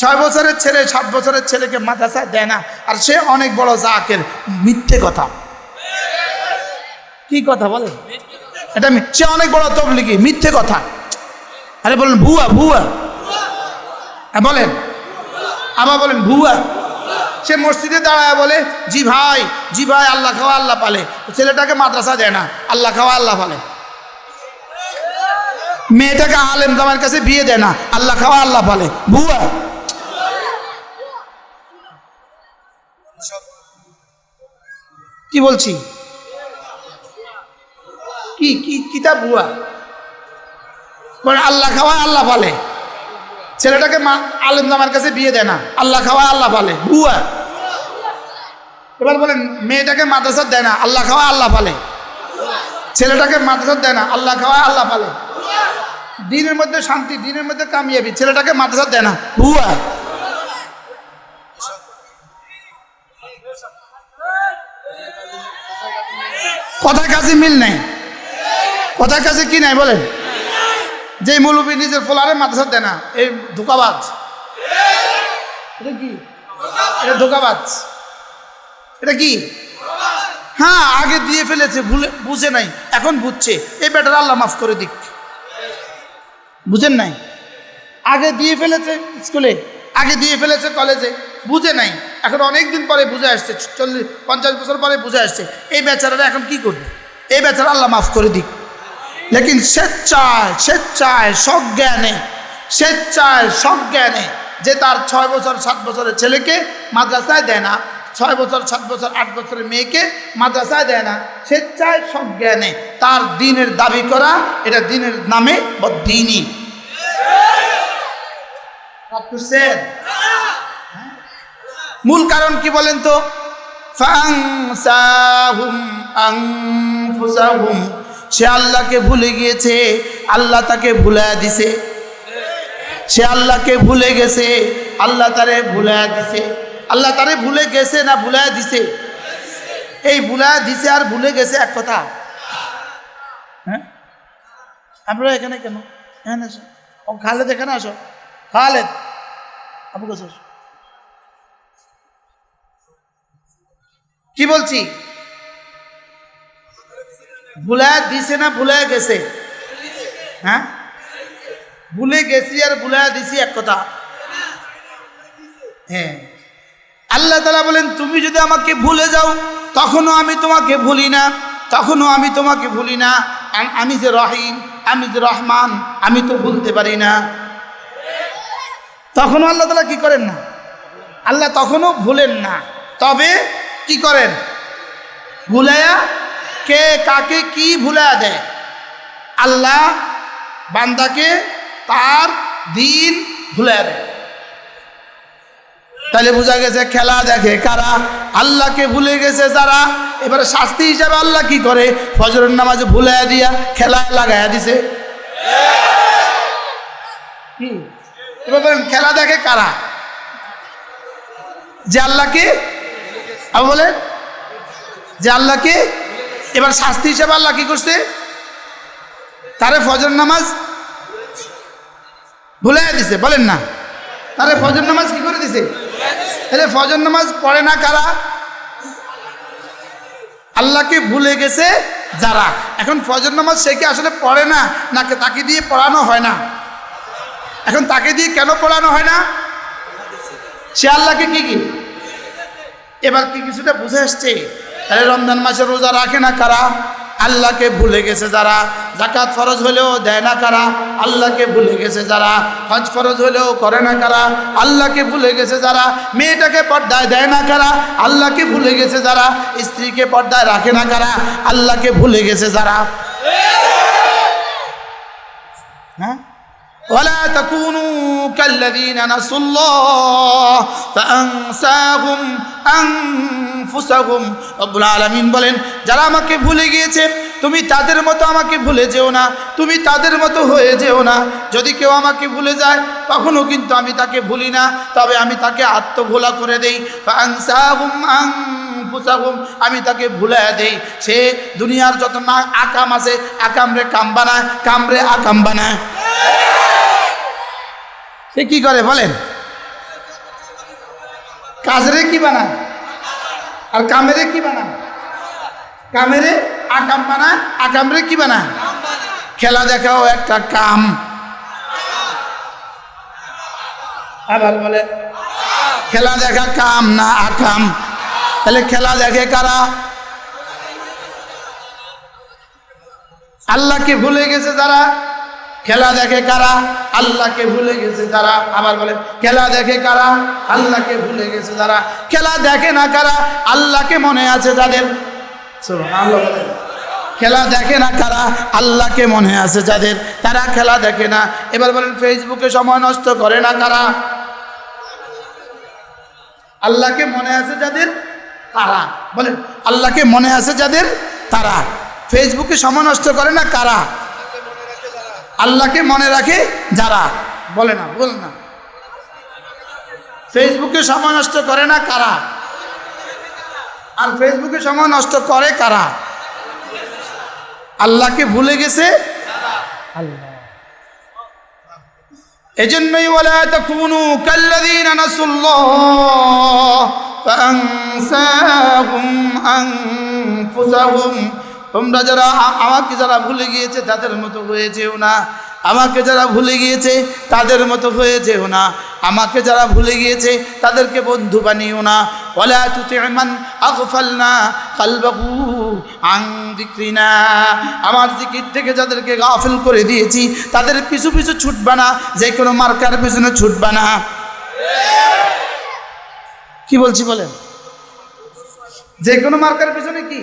ছয় বছরের ছেলে, সাত বছরের ছেলেকে মাদ্রাসায় দেয় না। আর সে অনেক বড় জাকের। মিথ্যে কথা। কি কথা বলেন এটা সে অনেক বড় তবলিগি, মিথ্যে কথা। আরে বলেন, ভুয়া ভুয়া। হ্যাঁ বলেন। আবার বলেন, ভুয়া। সে মসজিদে দাঁড়ায় বলে, জি ভাই জি ভাই, আল্লাহ খাওয়া আল্লাহ পালে। ছেলেটাকে মাদ্রাসা দেয় না, আল্লাহ খাওয়া আল্লাহ পালে। মেয়েটাকে আলেম জামার কাছে বিয়ে দেয় না, আল্লাহ খাওয়া আল্লাহ পালে। ভুয়া। কি বলছি? কি কি কিতা ভুয়া বলে আল্লাহ খাওয়া আল্লাহ পালে। ছেলেটাকে মা আলেম জামার কাছে বিয়ে দেয় না, আল্লাহ খাওয়া আল্লাহ পালে। ভুয়া এবার বলেন, মেয়েটাকে মাদ্রাসার দেয় না, আল্লাহ খাওয়া আল্লাহ পালে। ছেলেটাকে মাদ্রাসা দেয় না, আল্লাহ খাওয়া আল্লাহ পালে। দিনের মধ্যে শান্তি, দিনের মধ্যে কামিয়াবি, ছেলেটাকে মাদ্রাসার দেয় না। ভুয়া কথার কাছে মিল নেই। কথার কাছে কি নাই বলেন? যে মৌলবী নিজের ফোলারে মাদ্রাসা দেয় না, এই ধোকাবাজ। এটা কি? এটা ধোকাবাজ। এটা কি? হ্যাঁ আগে দিয়ে ফেলেছে, ভুলে, বুঝে নাই, এখন বুঝছে। এই বেটার আল্লাহ মাফ করে দিক। বুঝেন নাই? আগে দিয়ে ফেলেছে স্কুলে, আগে দিয়ে ফেলেছে কলেজে, বুঝে নাই। এখন অনেক দিন পরে বুঝে আসছে চল্লিশ পঞ্চাশ বছর পরে বুঝে আসছে এই বেচারারা এখন কি করবে? এই বেচারা আল্লাহ মাফ করে দিক। লেকিন স্বেচ্ছায় স্বেচ্ছায় সজ্ঞানে স্বেচ্ছায় সজ্ঞানে যে তার ছয় বছর সাত বছরের ছেলেকে মাদ্রাসায় দেয় না ছয় বছর সাত বছর আট বছরের মেয়েকে মাদ্রাসায় দেয় না স্বেচ্ছায় সজ্ঞানে তার দিনের দাবি করা এটা দিনের নামে দিনই বুঝছেন মূল কারণ কি বলেন তো? সে আল্লাহকে ভুলে গিয়েছে, আল্লাহ তাকে ভুলায়া দিছে। সে আল্লাহকে ভুলে গেছে, আল্লাহ তারে ভুলায়া দিছে। আল্লাহ তারে ভুলে গেছে না ভুলায়া দিছে? এই ভুলায়া দিছে আর ভুলে গেছে এক কথা। হ্যাঁ? আপনারা এখানে কেন? এখানে আসো। ও খালেদ এখানে আসো। খালেদ আবু কাছে আসো। কি বলছি? ভুলায় দিছে না ভুলায় গেছে? হ্যাঁ? ভুলে গেছি আর ভুলায় দিছি এক কথা। হ্যাঁ। আল্লাহ তালা বলেন, তুমি যদি আমাকে ভুলে যাও, তখনও আমি তোমাকে ভুলি না, তখনও আমি তোমাকে ভুলি না। আমি যে রহিম, আমি যে রহমান, আমি তো ভুলতে পারি না। তখনও আল্লাহ তালা কি করেন না? আল্লাহ তখনও ভুলেন না। তবে কি করেন? ভুলাইয়া কে কাকে কি ভুলাইয়া দেয়? আল্লাহ বান্দাকে তার দিন ভুলাইয়া দেয়। তাহলে বোঝা গেছে খেলা দেখে কারা আল্লাহকে ভুলে গেছে যারা। এবারে শাস্তি হিসাবে আল্লাহ কি করে? ফজরের নামাজে ভুলাইয়া দিয়া খেলা লাগাইয়া দিছে। এবার খেলা দেখে কারা? যে আল্লাহকে আবার বলেন, যে আল্লাহকে, এবার শাস্তি হিসাবে আল্লাহ কি করছে? তারে ফজর নামাজ ভুলে দিছে, বলেন না। তারে ফজর নামাজ কি করে দিছে? তাহলে ফজর নামাজ পড়ে না কারা? আল্লাহকে ভুলে গেছে যারা। এখন ফজর নামাজ সে কি আসলে পড়ে না, নাকি তাকে দিয়ে পড়ানো হয় না? এখন তাকে দিয়ে কেন পড়ানো হয় না? সে আল্লাহকে কি কি? এবার কি কিছুটা বুঝে আসছে? তাহলে রমজান মাসে রোজা রাখে না কারা? আল্লাহকে ভুলে গেছে যারা। জাকাত ফরজ হলেও দেয় না কারা? আল্লাহকে ভুলে গেছে যারা। হজ ফরজ হলেও করে না কারা? আল্লাহকে ভুলে গেছে যারা। মেয়েটাকে পর্দায় দেয় না কারা? আল্লাহকে ভুলে গেছে যারা। স্ত্রীকে পর্দায় রাখে না কারা? আল্লাহকে ভুলে গেছে যারা। হ্যাঁ? ولا تكونوا كالذين نسوا الله فأنساهم أنفسهم رب العالمين বলেন যারা আমাকে ভুলে গিয়েছে তুমি তাদের মতো আমাকে ভুলে যেও না তুমি তাদের মতো হয়ে যেও না যদি কেউ আমাকে ভুলে যায় তখনও কিন্তু আমি তাকে ভুলি না তবে আমি তাকে আত্মভোলা করে দেই ফাংসাহুম আনফুসাহুম আমি তাকে ভুলে দেই সে দুনিয়ার যত না আকাম আছে আকামরে কাম বানায় কামরে আকাম বানায় সে কি করে, বলেন? কাজরে কি বানায় আর কামেরে কি বানায় কামেরে আকাম বানায় আকামরে কি বানায় খেলা দেখাও একটা কাম। আবার বলে, খেলা দেখা কাম না আকাম। তাহলে খেলা দেখে কারা? আল্লাহকে ভুলে গেছে যারা খেলা দেখে কারা? আল্লাহকে ভুলে গেছে যারা। আবার বলে খেলা দেখে কারা? আল্লাহকে ভুলে গেছে যারা। খেলা দেখে না কারা? আল্লাহকে মনে আছে যাদের? বলেন। খেলা দেখে না কারা? আল্লাহকে মনে আছে যাদের। তারা খেলা দেখে না। এবার বলেন ফেসবুকে সময় নষ্ট করে না কারা? আল্লাহকে মনে আছে যাদের? তারা। বলেন, আল্লাহকে মনে আছে যাদের? তারা। ফেসবুকে সময় নষ্ট করে না কারা? আল্লাহকে মনে রাখে যারা। বলে না, বল না। ফেসবুকে সময় নষ্ট করে না কারা? আর ফেসবুকে সময় নষ্ট করে কারা? আল্লাহকে ভুলে গেছে? আল্লাহ। এজন্যই ওলা তাকুনু কাল্লাযীনা নাসুল্লাহ ফাআনসাহুম আনফুসাহুম। তোমরা যারা আমাকে যারা ভুলে গিয়েছে, তাদের মতো হয়ে যেও না। আমাকে যারা ভুলে গিয়েছে, তাদের মতো হয়ে যেও না। আমাকে যারা ভুলে গিয়েছে, তাদেরকে বন্ধু বানিও না। ওলা তুতিমান আগফালনা কালবাহু আং যিকরিনা। আমার জিকির থেকে যাদেরকে গাফিল করে দিয়েছি, তাদের পিছু পিছু ছুটবা না, যে কোনো মার্কার পিছনে ছুটবা না। কি বলছি বলেন? যে কোনো মার্কার পিছনে কি?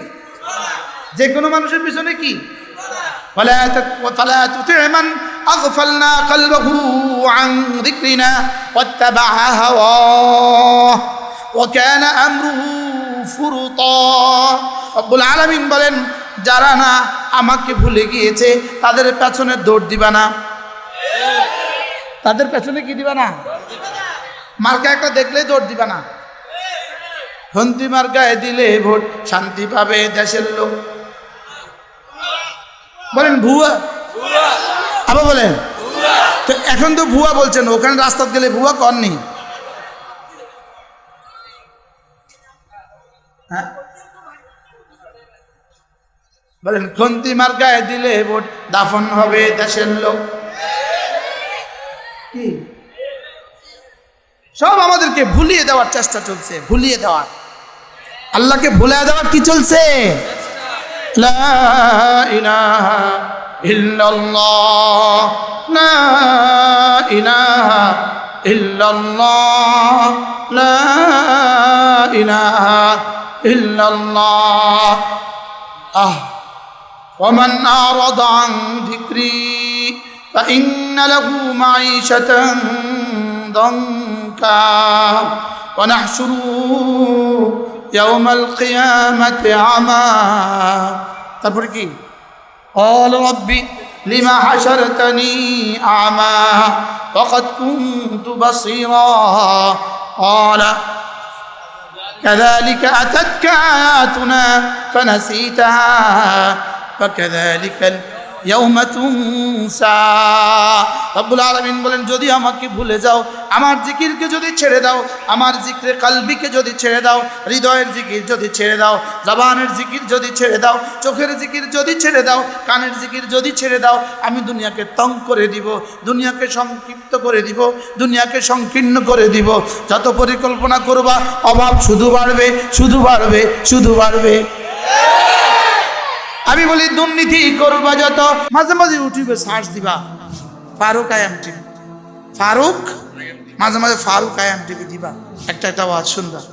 যে কোনো মানুষের পিছনে কি? বলেন, যারা না আমাকে ভুলে গিয়েছে, তাদের পেছনে দৌড় দিবা না। তাদের পেছনে কি দিবা না? মার্কা একটা দেখলেই দৌড় দিবা না। হন্তি মার্কায় দিলে ভোট শান্তি পাবে দেশের লোক। বলেন ভুয়া? আবার বলেন। তো এখন তো ভুয়া বলছেন ওখানে রাস্তা গেলে ভুয়া করনি হ্যাঁ? বলেন খন্তি মার্কায় দিলে ভোট দাফন হবে দেশের লোক। কি? সব আমাদেরকে ভুলিয়ে দেওয়ার চেষ্টা চলছে ভুলিয়ে দেওয়ার। আল্লাহকে ভুলে দেওয়ার কি চলছে? لا إله إلا الله. لا إله إلا الله. لا إله إلا الله. آه. ومن أعرض عن ذكري فإن له معيشة ضنكا. ونحشره يوم القيامة عمى তারপরে কি قال ربي لما حشرتني أعمى وقد كنت بصيرا قال كذلك أتتك آياتنا فنسيتها فكذلك اليوم تنسى রব্বুল আলমিন বলেন, যদি আমাকে ভুলে যাও, আমার জিকিরকে যদি ছেড়ে দাও, আমার জিক্রে কালবিকে যদি ছেড়ে দাও, হৃদয়ের জিকির যদি ছেড়ে দাও, জবানের জিকির যদি ছেড়ে দাও, চোখের জিকির যদি ছেড়ে দাও, কানের জিকির যদি ছেড়ে দাও, আমি দুনিয়াকে তং করে দিব, দুনিয়াকে সংক্ষিপ্ত করে দিব, দুনিয়াকে সংকীর্ণ করে দিব। যত পরিকল্পনা করবা, অভাব শুধু বাড়বে শুধু বাড়বে শুধু বাড়বে। আমি বলি, দুর্নীতি করবা যত। মাঝে মাঝে ইউটিউবে সার্চ দিবা, ফারুক আয়াম টিভি ফারুক? মাঝে মাঝে ফারুক আয়াম টিভি দিবা। একটা একটা আওয়াজ সুন্দর